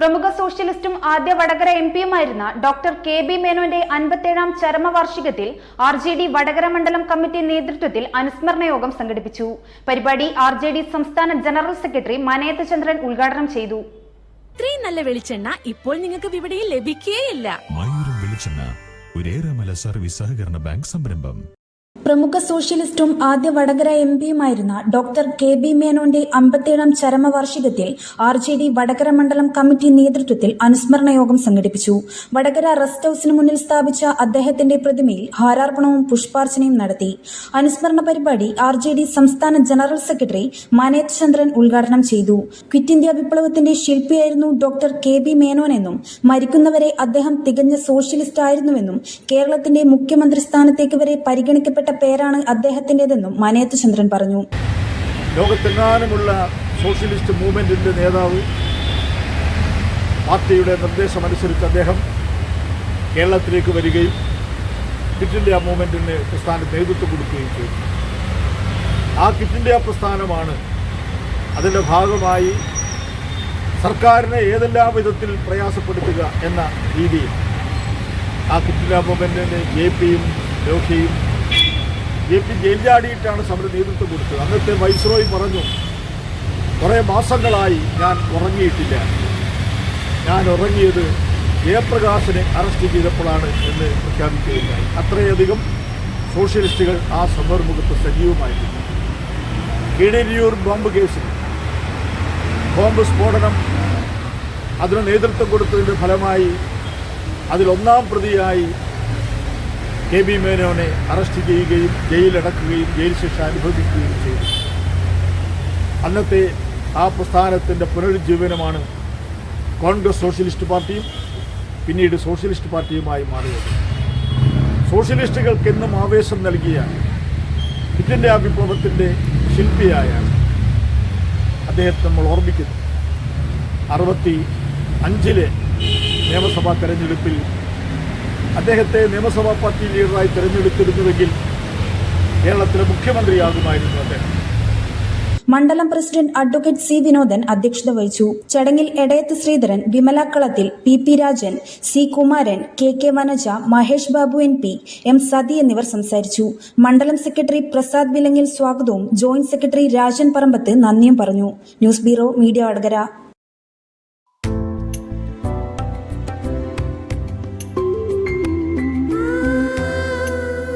പ്രമുഖ സോഷ്യലിസ്റ്റും ആദ്യ വടകര എം പിയുമായിരുന്ന ഡോക്ടർ കെ ബി മേനോന്റെ അൻപത്തേഴാം ചരമവാർഷികത്തിൽ ആർ ജെ ഡി വടകര മണ്ഡലം കമ്മിറ്റി നേതൃത്വത്തിൽ അനുസ്മരണ യോഗം സംഘടിപ്പിച്ചു. പരിപാടി ആർ ജെ ഡി സംസ്ഥാന ജനറൽ സെക്രട്ടറി മനേത ചന്ദ്രൻ ഉദ്ഘാടനം ചെയ്തു. ഇത്രയും നല്ല വെളിച്ചെണ്ണ ഇപ്പോൾ നിങ്ങൾക്ക് വിപണിയിൽ ലഭിക്കുകയില്ല വെളിച്ചെണ്ണ സർവീസ് സഹകരണ ബാങ്ക് സംരംഭം. പ്രമുഖ സോഷ്യലിസ്റ്റും ആദ്യ വടകര എം പിയുമായിരുന്ന ഡോക്ടർ കെ ബി മേനോന്റെ അമ്പത്തേഴാം ചരമവാർഷികത്തിൽ ആർ ജെ ഡി വടകര മണ്ഡലം കമ്മിറ്റി നേതൃത്വത്തിൽ അനുസ്മരണ യോഗം സംഘടിപ്പിച്ചു. വടകര റെസ്റ്റ് ഹൌസിന് മുന്നിൽ സ്ഥാപിച്ച അദ്ദേഹത്തിന്റെ പ്രതിമയിൽ ഹാരാർപ്പണവും പുഷ്പാർച്ചനയും നടത്തി. അനുസ്മരണ പരിപാടി ആർ ജെ ഡി സംസ്ഥാന ജനറൽ സെക്രട്ടറി മനേത് ചന്ദ്രൻ ഉദ്ഘാടനം ചെയ്തു. ക്വിറ്റ് ഇന്ത്യ വിപ്ലവത്തിന്റെ ശില്പിയായിരുന്നു ഡോക്ടർ കെ ബി മേനോനെന്നും മരിക്കുന്നവരെ അദ്ദേഹം തികഞ്ഞ സോഷ്യലിസ്റ്റ് ആയിരുന്നുവെന്നും കേരളത്തിന്റെ മുഖ്യമന്ത്രി സ്ഥാനത്തേക്ക് വരെ പരിഗണിക്കപ്പെട്ട പേരാണ് അദ്ദേഹത്തിന്റേതെന്നും മനേത്ത് ചന്ദ്രൻ പറഞ്ഞു. ലോകത്തെങ്ങാനുമുള്ള സോഷ്യലിസ്റ്റ് മൂവ്മെന്റിന്റെ നേതാവ് പാർട്ടിയുടെ നിർദ്ദേശം അനുസരിച്ച് അദ്ദേഹം കേരളത്തിലേക്ക് വരികയും ക്വിറ്റ് ഇന്ത്യ മൂവ്മെന്റിന് പ്രസ്ഥാന നേതൃത്വം കൊടുക്കുകയും ചെയ്തു. ആ ക്വിറ്റ് ഇന്ത്യ പ്രസ്ഥാനമാണ് അതിന്റെ ഭാഗമായി സർക്കാരിനെ ഏതെല്ലാം വിധത്തിൽ പ്രയാസപ്പെടുത്തുക എന്ന രീതിയിൽ ആ ക്വിറ്റ് ഇന്ത്യ മൂവ്മെന്റിന് ജെ പിയും ലോഹിയും ജെ പി ജയിൽ ചാടിയിട്ടാണ് സമരം നേതൃത്വം കൊടുത്തത്. അന്നത്തെ വൈസ്രോയി പറഞ്ഞു കുറേ മാസങ്ങളായി ഞാൻ ഉറങ്ങിയിട്ടില്ല. ഞാൻ ഉറങ്ങിയത് ജയപ്രകാശിനെ അറസ്റ്റ് ചെയ്തപ്പോഴാണ് എന്ന് പ്രഖ്യാപിക്കുകയുണ്ടായി. അത്രയധികം സോഷ്യലിസ്റ്റുകൾ ആ സമരമുഖത്ത് സജീവമായിരുന്നു കീഴരിയൂർ ബോംബ് കേസിൽ ബോംബ് സ്ഫോടനം അതിന് നേതൃത്വം കൊടുത്തതിന്റെ ഫലമായി അതിലൊന്നാം പ്രതിയായി കെ ബി മേനോനെ അറസ്റ്റ് ചെയ്യുകയും ജയിലടക്കുകയും ജയിൽ ശിക്ഷ അനുഭവിക്കുകയും ചെയ്തു. അന്നത്തെ ആ പ്രസ്ഥാനത്തിന്റെ പുനരുജ്ജീവനമാണ് കോൺഗ്രസ് സോഷ്യലിസ്റ്റ് പാർട്ടിയും പിന്നീട് സോഷ്യലിസ്റ്റ് പാർട്ടിയുമായി മാറിയത്. സോഷ്യലിസ്റ്റുകൾക്കെന്നും ആവേശം നൽകിയ ഇതിന്റെ ഇന്ത്യ വിപ്ലവത്തിന്റെ ശില്പിയായ അദ്ദേഹത്തെ നമ്മൾ ഓർമ്മിക്കുന്നു. അറുപത്തി അഞ്ചിലെ നിയമസഭാ തെരഞ്ഞെടുപ്പിൽ അദ്ദേഹത്തെ നിയമസഭാ പാർട്ടി ലീഡറായി തിരഞ്ഞെടുത്തിരുന്നുവെങ്കിൽ കേരളത്തിലെ മുഖ്യമന്ത്രിയാകുമായിരുന്നു അദ്ദേഹം. മണ്ഡലം പ്രസിഡന്റ് അഡ്വക്കേറ്റ് സി വിനോദൻ അധ്യക്ഷത വഹിച്ചു. ചടങ്ങിൽ Edayath Sreedharan Vimalakkalathil P P Rajan C Kumaran K K Vanaja Mahesh Babu N P M Sathi എന്നിവർ സംസാരിച്ചു. മണ്ഡലം സെക്രട്ടറി പ്രസാദ് വിലങ്ങിൽ സ്വാഗതവും ജോയിന്റ് സെക്രട്ടറി രാജൻ പറമ്പത്ത് നന്ദിയും പറഞ്ഞു. News bureau media Vadakara.